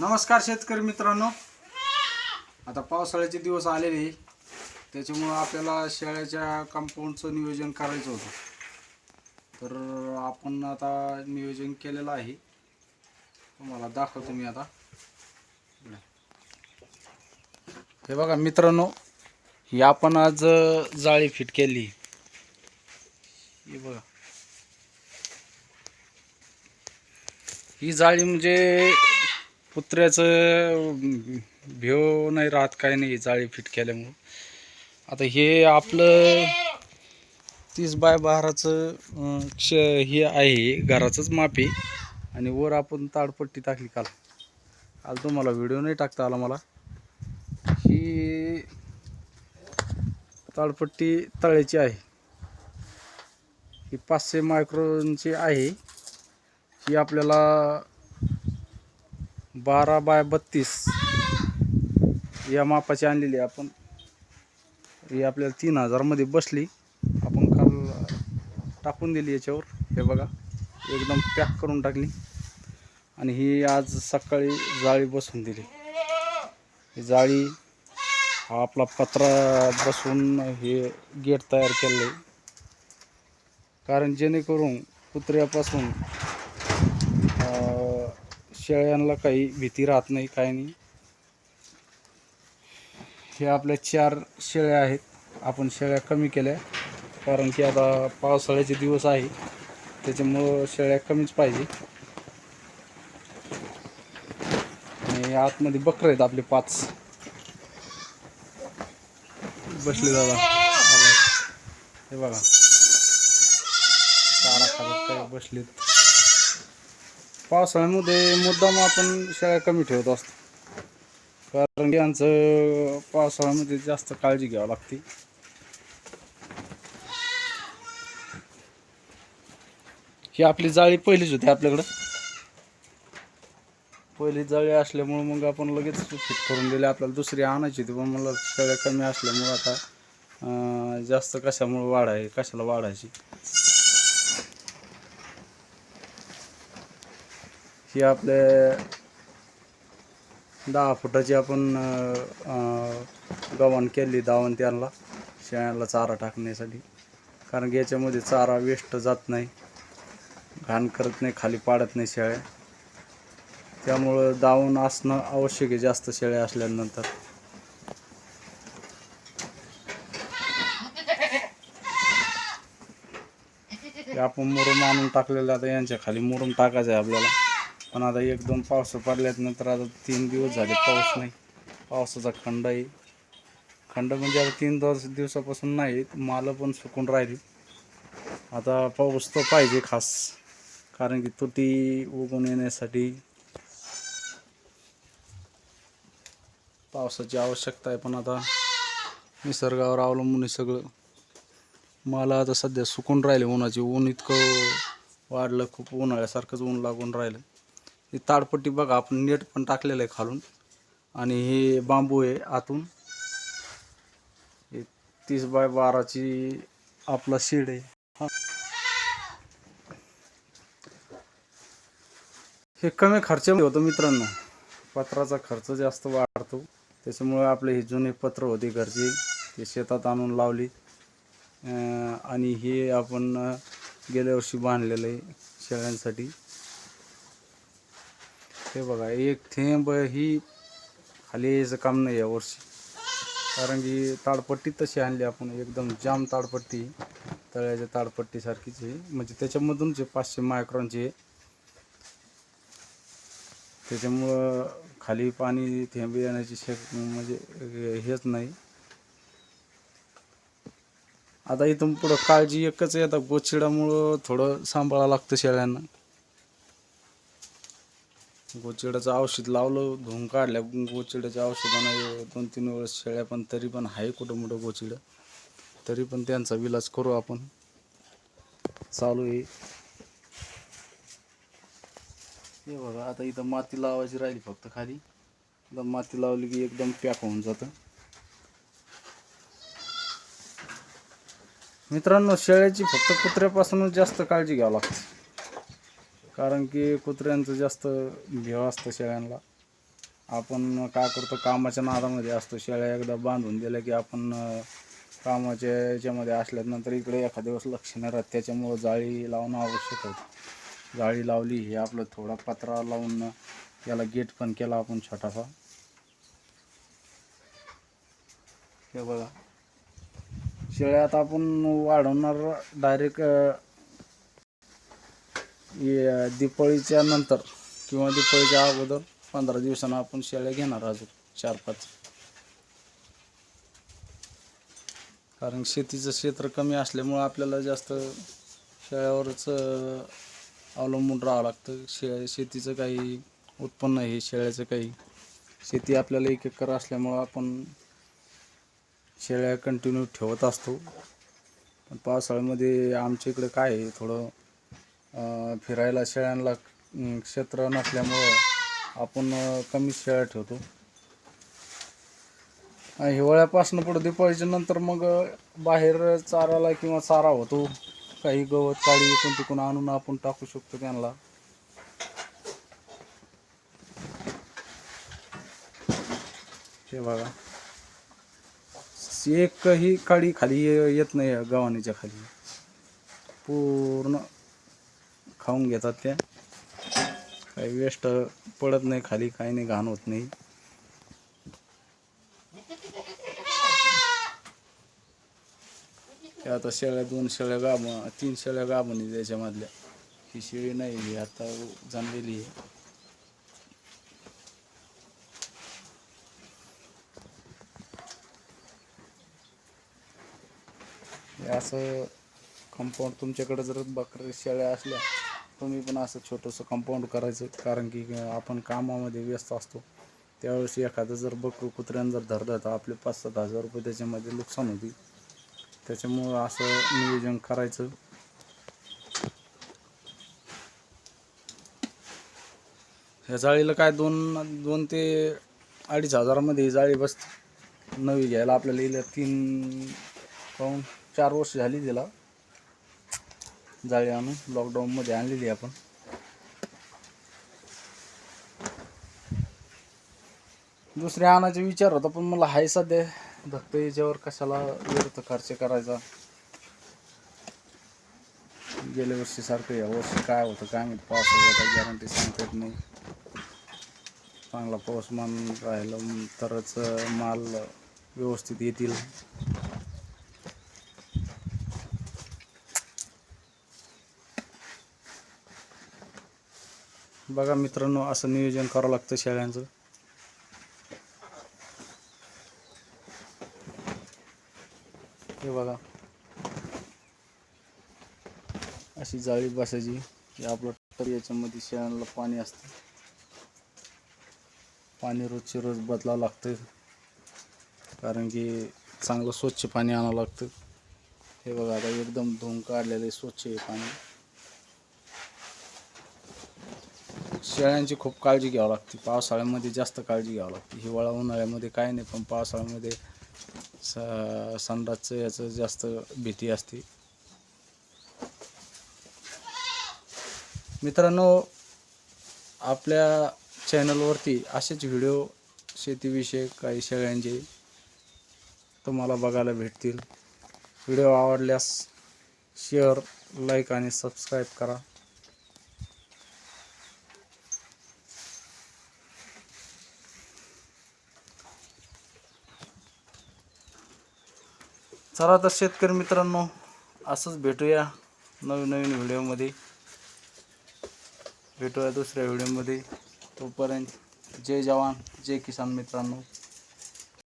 नमस्कार शेतकरी मित्रांनो. आता पावसाळ्याचे दिवस आलेले. त्याच्यामुळं आपल्याला शेळ्याच्या कंपाऊंडचं नियोजन करायचं होतं. तर आपण आता नियोजन केलेलं आहे. तुम्हाला दाखवतो मी आता. हे बघा मित्रांनो ही आपण आज जाळी फिट केली. हे बघा. ही जाळी म्हणजे कुत्र्याचं भेव नाही राहत काय नाही जाळी फिट केल्यामुळं. आता हे आपलं तीस बाय बाराचं क्ष हे आहे घराचंच माप. आणि वर आपण ताडपट्टी टाकली काल. काल तुम्हाला व्हिडिओ नाही टाकता आला मला. ही ताडपट्टी तळ्याची आहे. ही पाचशे मायक्रोनची आहे. ही आपल्याला बारा बाय बत्तीस. या मापाची आणलेली आहे आपण. ही आपल्याला तीन हजारमध्ये बसली. आपण काल टाकून दिली याच्यावर. हे बघा एकदम पॅक करून टाकली. आणि ही आज सकाळी जाळी बसवून दिली. ही जाळी हा आपला पत्रा बसवून हे गेट तयार केलं आहे. कारण जेणेकरून कुत्र्यापासून शेळ्यांना काही भीती राहत नाही काही नाही. हे आपल्या चार शेळ्या आहेत. आपण शेळ्या कमी केल्या. कारण की आता पावसाळ्याचे दिवस आहे. त्याच्यामुळं शेळ्या कमीच पाहिजे. आणि आतमध्ये बकरं आहेत आपले पाच. बसले दादा. हे बघा. चारा खात काय बसलेत. पावसाळ्यामध्ये मुद्दाम आपण शेळ्या कमी ठेवत असतो. कारण की यांचं पावसाळ्यामध्ये जास्त काळजी घ्यावी लागते. ही आपली जाळी पहिलीच होती आपल्याकडं. पहिली जाळी असल्यामुळं मग आपण लगेच फिट करून दिली. आपल्याला दुसरी आणायची होती पण मला शेळ्या कमी असल्यामुळं आता जास्त कशामुळं वाढाय कशाला वाढायची? ही आपले दहा फुटाची आपण गवण गव्हाण केली दावण त्यांना. शेळ्यांना चारा टाकण्यासाठी. कारण की याच्यामध्ये चारा वेस्ट जात नाही. घाण करत नाही खाली पाडत नाही शेळ्या. त्यामुळं दावण असणं आवश्यक आहे जास्त शेळ्या असल्यानंतर. हे आपण मुरुम आणून टाकलेलं आता यांच्या खाली मुरुम टाकायचं आहे आपल्याला. पण आता एक दोन पावस पडल्यात नंतर आता तीन दिवस झाले पाऊस नाही. पावसाचा खंड आहे. खंड म्हणजे आता तीन दिवस दिवसापासून नाही मालं पण सुकून राहिली. आता पाऊस तर पाहिजे खास कारण की तुटी उगून येण्यासाठी पावसाची आवश्यकता आहे. पण आता निसर्गावर अवलंबून आहे सगळं. मला आता सध्या सुकून राहिले उन्हाचे ऊन इतकं वाढलं खूप उन्हाळ्यासारखंच ऊन लागून राहिलं. ही ताडपट्टी बघा आपण नेट पण टाकलेलं आहे खालून. आणि हे बांबू आहे आतून. तीस बाय बाराची आपला शेड आहे. हे. कमी खर्चामध्ये होतं मित्रांनो. पत्राचा खर्च जास्त वाढतो. त्याच्यामुळे आपले हे जुने पत्र होते घरचे ते शेतात आणून लावली. आणि हे आपण गेल्या वर्षी बांधलेलं आहे शेळ्यांसाठी. हे बघा एक थेंब ही खाली यायचं काम नाही यावर्षी कारण की ताडपट्टी तशी आणली आपण एकदम जाम ताडपट्टी तळ्याच्या ताडपट्टीसारखीच आहे म्हणजे त्याच्यामधून जे पाचशे मायक्रॉनचे आहे त्याच्यामुळं खाली पाणी थेंब येण्याची शक म्हणजे हेच नाही. आता इथून पुढं काळजी एकच आहे आता गोचिडामुळं थोडं सांभाळावं लागतं शेळ्यांना. गोचिडाचं औषध लावलं धुवून काढल्या. गोचिड्याच्या औषधानं दोन तीन वेळेस शेळ्या पण तरी पण आहे कुठं मोठं गोचिडं. तरी पण त्यांचा विलाज करू आपण. चालू आहे. हे बघा आता इथं माती लावायची राहिली फक्त खाली. एकदम माती लावली की एकदम पॅक होऊन जातं. मित्रांनो शेळ्याची फक्त कुत्र्यापासूनच जास्त काळजी घ्यावी लागते. कारण की कुत्र्यांचं जास्त भेव असतं शेळ्यांना आपण काय करतो कामाच्या नादामध्ये असतो. शेळ्या एकदा बांधून दिल्या की आपण कामाच्या याच्यामध्ये असल्यानंतर इकडे एखाद्या दिवस लक्ष नाही राहत. त्याच्यामुळं जाळी लावणं आवश्यक होतं जाळी लावली हे आपलं थोडा पत्रा लावून याला गेट पण केला आपण छोटासा. हे बघा. शेळ्या आता आपण वाढवणार डायरेक्ट दिपाळीच्या नंतर किंवा दिपाळीच्या अगोदर पंधरा दिवसानं आपण शेळ्या घेणार अजून चार पाच. कारण शेतीचं क्षेत्र कमी असल्यामुळं आपल्याला जास्त शेळ्यावरच अवलंबून राहावं लागतं. शे शेतीचं काही उत्पन्न आहे शेळ्याचं काही. शेती आपल्याला एक एकर असल्यामुळं आपण शेळ्या कंटिन्यू ठेवत असतो. पण पावसाळ्यामध्ये आमच्या इकडे काय आहे थोडं फिरायला शेळ्यांना क्षेत्र नसल्यामुळं आपण कमी शेळ्या ठेवतो. हिवाळ्यापासून पुढं दिपाळीच्या नंतर मग बाहेर चाराला किंवा चारा होतो. काही गवत काळी इकून तिकून आणून आपण टाकू शकतो त्यांना. हे बघा. एकही काळी खाली ये- येत नाही गव्हाणीच्या खाली. पूर्ण खाऊन घेतात त्या. काही वेस्ट पडत नाही खाली काही नाही घाण होत नाही. त्या आता शेळ्या दोन शेळ्या गाब तीन शेळ्या गाभणी त्याच्यामधल्या. ही शेळी नाही ही आता जणलेली आहे. असं कंपाऊंड तुमच्याकडे जर बकरी शेळ्या असल्या तुम्ही पण असं छोटंसं कंपाऊंड करायचं. कारण की आपण कामामध्ये व्यस्त असतो. त्यावेळेस एखादं जर बकरू कुत्र्यानं जर धरलं तर आपले पाच सात हजार रुपये त्याच्यामध्ये नुकसान होती त्याच्यामुळं असं नियोजन करायचं. ह्या जाळीला काय दोन दोन ते अडीच हजारामध्ये ही जाळी बसते. नवी घ्यायला आपल्याला इल्या तीन पाऊन चार वर्ष झाली तिला. जाळी आणून लॉकडाऊनमध्ये आणलेली आपण. दुसरे आणायचा विचार होता पण मला हाय सध्या. धक्क याच्यावर कशाला व्यर्थ खर्च करायचा? गेल्या वर्षी सारखं या वर्षी काय होतं काय मी पाऊस होता गॅरंटी सांगता येत नाही. चांगला पाऊसमान राहिलं तरच माल व्यवस्थित येतील. बघा मित्रांनो असं नियोजन करावं लागतं शेळ्यांचं. हे बघा. अशी जाळी बसायची की आपलं तर याच्यामध्ये शेळ्यांना पाणी असतं. पाणी रोजचे रोज बदलावं लागतं. कारण की चांगलं स्वच्छ पाणी आणावं लागतं. हे बघा आता एकदम धुवून काढलेलं आहे स्वच्छ आहे पाणी. शेळ्यांची खूप काळजी घ्यावी लागते. पावसाळ्यामध्ये जास्त काळजी घ्यावी लागते. हिवाळा उन्हाळ्यामध्ये काय नाही पण पावसाळ्यामध्ये स संडासचं याचं जास्त भीती असते. मित्रांनो आपल्या चॅनलवरती असेच व्हिडिओ शेतीविषयक काही शेळ्यांचे तुम्हाला बघायला भेटतील. व्हिडिओ आवडल्यास शेअर लाईक आणि सबस्क्राईब करा. चला तर शेतकरी मित्रांनो असंच भेटूया नवीन नवीन व्हिडिओमध्ये. भेटूया दुसऱ्या व्हिडिओमध्ये. तोपर्यंत जय जवान जय किसान मित्रांनो.